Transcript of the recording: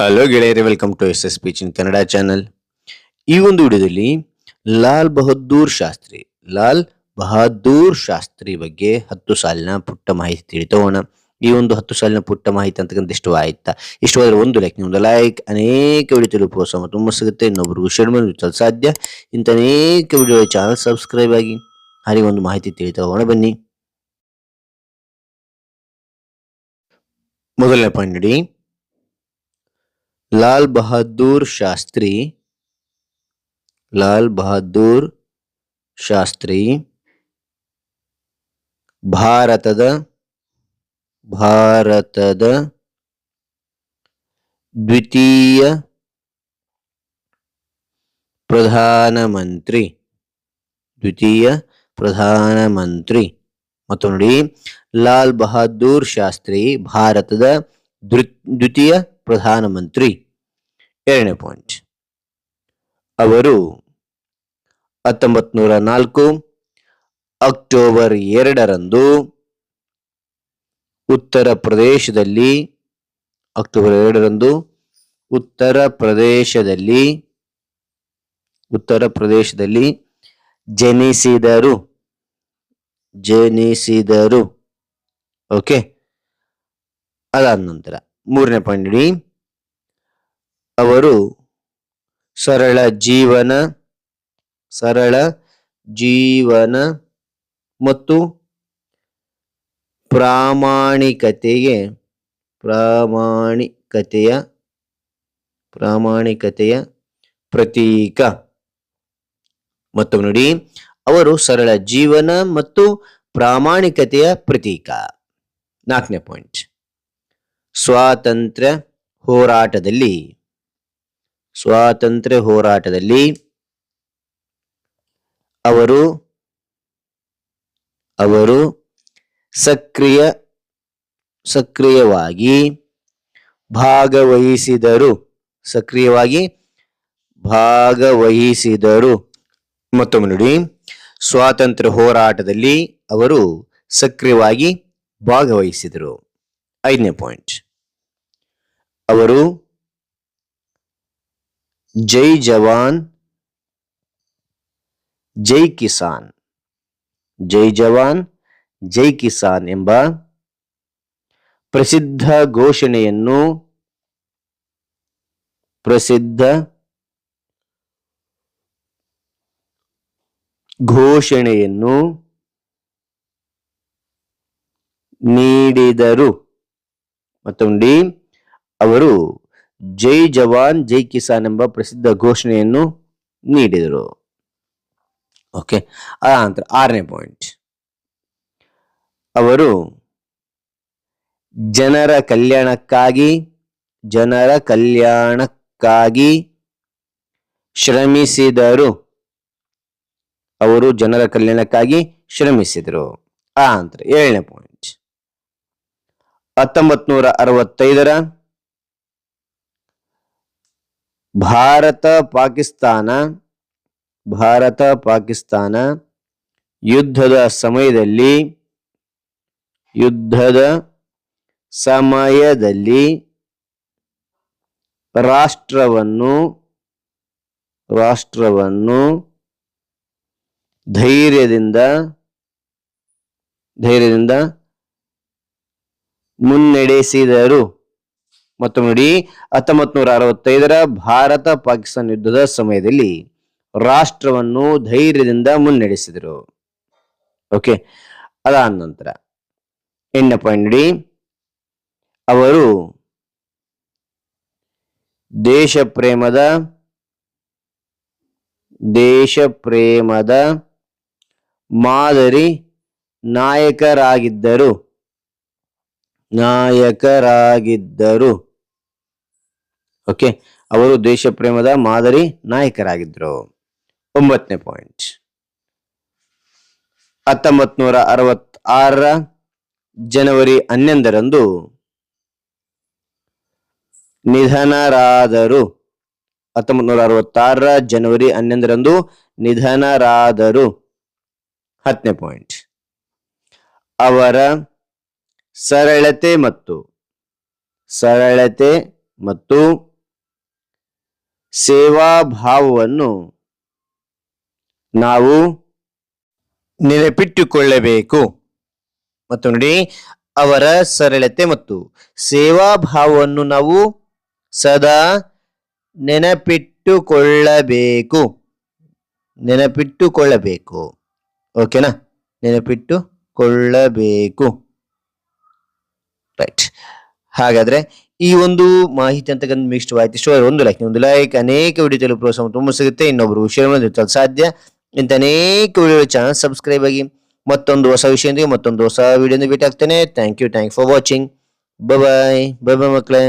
Hello ಗೆಳೆಯರಿ welcome to S speech Kannada channel ಈ ಒಂದು ವಿಡಿಯೋದಲ್ಲಿ ಲಾಲ್ ಬಹದ್ದೂರ್ ಶಾಸ್ತ್ರಿ, ಲಾಲ್ ಬಹದ್ದೂರ್ ಶಾಸ್ತ್ರಿ ಬಗ್ಗೆ ಹತ್ತು ಸಾಲಿನ ಪುಟ್ಟ ಮಾಹಿತಿ ತಿಳಿತೋಣ. ಈ ಒಂದು ಹತ್ತು ಸಾಲಿನ ಪುಟ್ಟ ಮಾಹಿತಿ ಅಂತಕ್ಕಂಥ ಇಷ್ಟ ಆಯ್ತಾ ಇಷ್ಟವಾದ್ರೆ ಒಂದು ಲೈಕ್ ಒಂದು ಲೈಕ್ ಅನೇಕ ವಿಡಿಯೋ ಪ್ರೋತ್ಸಾಹ ತುಂಬ ಸಿಗುತ್ತೆ. ಇನ್ನೊಬ್ರಿಗೂ ಶೇರ್ ಮಾಡಿ ಸಾಧ್ಯ. ಇಂಥ ಅನೇಕ ವಿಡಿಯೋ ಚಾನಲ್ ಸಬ್ಸ್ಕ್ರೈಬ್ ಆಗಿ ಹಾಗೆ ಒಂದು ಮಾಹಿತಿ ತಿಳಿತಾ ಬನ್ನಿ. ಮೊದಲನೇ ಪಾಯಿಂಟ್ ನೋಡಿ. ಲಾಲ್ ಬಹದ್ದೂರ್ ಶಾಸ್ತ್ರಿ, ಲಾಲ್ ಬಹದ್ದೂರ್ ಶಾಸ್ತ್ರಿ, ಭಾರತದ ಭಾರತದ ದ್ವಿತೀಯ ಪ್ರಧಾನಮಂತ್ರಿ ದ್ವಿತೀಯ ಪ್ರಧಾನಮಂತ್ರಿ. ಮತ್ತು ನೋಡಿ, ಲಾಲ್ ಬಹದ್ದೂರ್ ಶಾಸ್ತ್ರಿ, ಭಾರತದ ದ್ವಿ- ದ್ವಿತೀಯ ಪ್ರಧಾನಮಂತ್ರಿ. ಎರಡನೇ ಪಾಯಿಂಟ್ ಅವರು ಹತ್ತೊಂಬತ್ ನೂರ ನಾಲ್ಕು ಅಕ್ಟೋಬರ್ ಎರಡರಂದು ಉತ್ತರ ಪ್ರದೇಶದಲ್ಲಿ, ಅಕ್ಟೋಬರ್ ಎರಡರಂದು ಉತ್ತರ ಪ್ರದೇಶದಲ್ಲಿ ಉತ್ತರ ಪ್ರದೇಶದಲ್ಲಿ ಜನಿಸಿದರು. ಜನಿಸಿದರು. ಓಕೆ ಅದಾದ ನಂತರ ಮೂರನೇ ಪಾಯಿಂಟ್ ಅವರು ಸರಳ ಜೀವನ ಸರಳ ಜೀವನ ಮತ್ತು ಪ್ರಾಮಾಣಿಕತೆಗೆ ಪ್ರಾಮಾಣಿಕತೆಯ ಪ್ರಾಮಾಣಿಕತೆಯ ಪ್ರತೀಕ. ಮತ್ತು ನೋಡಿ, ಅವರು ಸರಳ ಜೀವನ ಮತ್ತು ಪ್ರಾಮಾಣಿಕತೆಯ ಪ್ರತೀಕ. ನಾಲ್ಕನೇ ಪಾಯಿಂಟ್ ಸ್ವಾತಂತ್ರ್ಯ ಹೋರಾಟದಲ್ಲಿ. ಸ್ವಾತಂತ್ರ್ಯ ಹೋರಾಟದಲ್ಲಿ ಅವರು ಅವರು ಸಕ್ರಿಯ, ಸಕ್ರಿಯವಾಗಿ ಭಾಗವಹಿಸಿದರು. ಸಕ್ರಿಯವಾಗಿ ಭಾಗವಹಿಸಿದರು. ಮತ್ತೊಮ್ಮೆ ನೋಡಿ, ಸ್ವಾತಂತ್ರ್ಯ ಹೋರಾಟದಲ್ಲಿ ಅವರು ಸಕ್ರಿಯವಾಗಿ ಭಾಗವಹಿಸಿದರು. ಐದನೇ ಪಾಯಿಂಟ್ ಅವರು ಜೈ ಜವಾನ್, ಜೈ ಕಿಸಾನ್. ಜೈ ಜವಾನ್, ಜೈ ಕಿಸಾನ್ ಎಂಬ ಪ್ರಸಿದ್ಧ ಘೋಷಣೆಯನ್ನು ಪ್ರಸಿದ್ಧ ಘೋಷಣೆಯನ್ನು ನೀಡಿದರು. ಮತ್ತೊಂದು ಅವರು ಜೈ ಜವಾನ್, ಜೈ ಕಿಸಾನ್ ಎಂಬ ಪ್ರಸಿದ್ಧ ಘೋಷಣೆಯನ್ನು ನೀಡಿದರು. ಓಕೆ ಆ ನಂತರ ಆರನೇ ಪಾಯಿಂಟ್ ಅವರು ಜನರ ಕಲ್ಯಾಣಕ್ಕಾಗಿ ಜನರ ಕಲ್ಯಾಣಕ್ಕಾಗಿ ಶ್ರಮಿಸಿದರು. ಅವರು ಜನರ ಕಲ್ಯಾಣಕ್ಕಾಗಿ ಶ್ರಮಿಸಿದರು. ಆ ನಂತರ ಏಳನೇ ಪಾಯಿಂಟ್ ಹತ್ತೊಂಬತ್ ನೂರ ಅರವತ್ತೈದರ ಭಾರತ ಪಾಕಿಸ್ತಾನ ಭಾರತ ಪಾಕಿಸ್ತಾನ ಯುದ್ಧದ ಸಮಯದಲ್ಲಿ ಯುದ್ಧದ ಸಮಯದಲ್ಲಿ ರಾಷ್ಟ್ರವನ್ನು ರಾಷ್ಟ್ರವನ್ನು ಧೈರ್ಯದಿಂದ ಧೈರ್ಯದಿಂದ ಮುನ್ನಡೆಸಿದರು. ಮತ್ತು ನೋಡಿ ಹತ್ತೊಂಬತ್ ನೂರ ಅರವತ್ತೈದರ ಭಾರತ ಪಾಕಿಸ್ತಾನ ಯುದ್ಧದ ಸಮಯದಲ್ಲಿ ರಾಷ್ಟ್ರವನ್ನು ಧೈರ್ಯದಿಂದ ಮುನ್ನಡೆಸಿದರು. ಓಕೆ ಅದಾದ ನಂತರ ಎಣ್ಣೆ ಪಾಯಿಂಟ್ ನೋಡಿ, ಅವರು ದೇಶ ಪ್ರೇಮದ ದೇಶ ಪ್ರೇಮದ ಮಾದರಿ ನಾಯಕರಾಗಿದ್ದರು. ನಾಯಕರಾಗಿದ್ದರು. ಓಕೆ ಅವರು ದೇಶ ಪ್ರೇಮದ ಮಾದರಿ ನಾಯಕರಾಗಿದ್ದರು ಒಂಬತ್ತನೇ ಪಾಯಿಂಟ್ ಹತ್ತೊಂಬತ್ ನೂರ ಅರವತ್ತಾರರ ಜನವರಿ ಹನ್ನೊಂದರಂದು ನಿಧನರಾದರು. ಹತ್ತೊಂಬತ್ ನೂರ ಅರವತ್ತಾರರ ಜನವರಿ ಹನ್ನೊಂದರಂದು ನಿಧನರಾದರು. ಹತ್ತನೇ ಪಾಯಿಂಟ್ ಅವರ ಸರಳತೆ ಮತ್ತು ಸರಳತೆ ಮತ್ತು ಸೇವಾಭಾವವನ್ನು ನಾವು ನೆನಪಿಟ್ಟುಕೊಳ್ಳಬೇಕು. ಮತ್ತು ನೋಡಿ, ಅವರ ಸರಳತೆ ಮತ್ತು ಸೇವಾ ಭಾವವನ್ನು ನಾವು ಸದಾ ನೆನಪಿಟ್ಟುಕೊಳ್ಳಬೇಕು. ನೆನಪಿಟ್ಟುಕೊಳ್ಳಬೇಕು. ಓಕೆನಾ? ನೆನಪಿಟ್ಟುಕೊಳ್ಳಬೇಕು. ರೈಟ್. ಹಾಗಾದ್ರೆ ಈ ಒಂದು ಮಾಹಿತಿ ಅಂತಕ್ಕಂಥ ನಿಮಗೆ ಇಷ್ಟವಾಯ್ತು ಒಂದು ಲೈಕ್ ಒಂದು ಲೈಕ್ ಅನೇಕ ವಿಡಿಯೋ ತಿಳಿಯಲು ಪ್ರೋತ್ಸಾಹ ತುಂಬ ಸಿಗುತ್ತೆ. ಇನ್ನೊಬ್ರು ಶೇರ್ ಮಾಡಿದ್ರೆ ಸಾಧ್ಯ. ಇಂಥ ಅನೇಕ ವಿಡಿಯೋ ಚಾನಲ್ ಸಬ್ಸ್ಕ್ರೈಬ್ ಆಗಿ ಮತ್ತೊಂದು ಹೊಸ ವಿಷಯದೊಂದಿಗೆ ಮತ್ತೊಂದು ಹೊಸ ವಿಡಿಯೋದಿಂದ ಭೇಟಿ ಆಗ್ತೇನೆ thank you thank for watching bye bye bye ಮಕ್ಕಳೇ.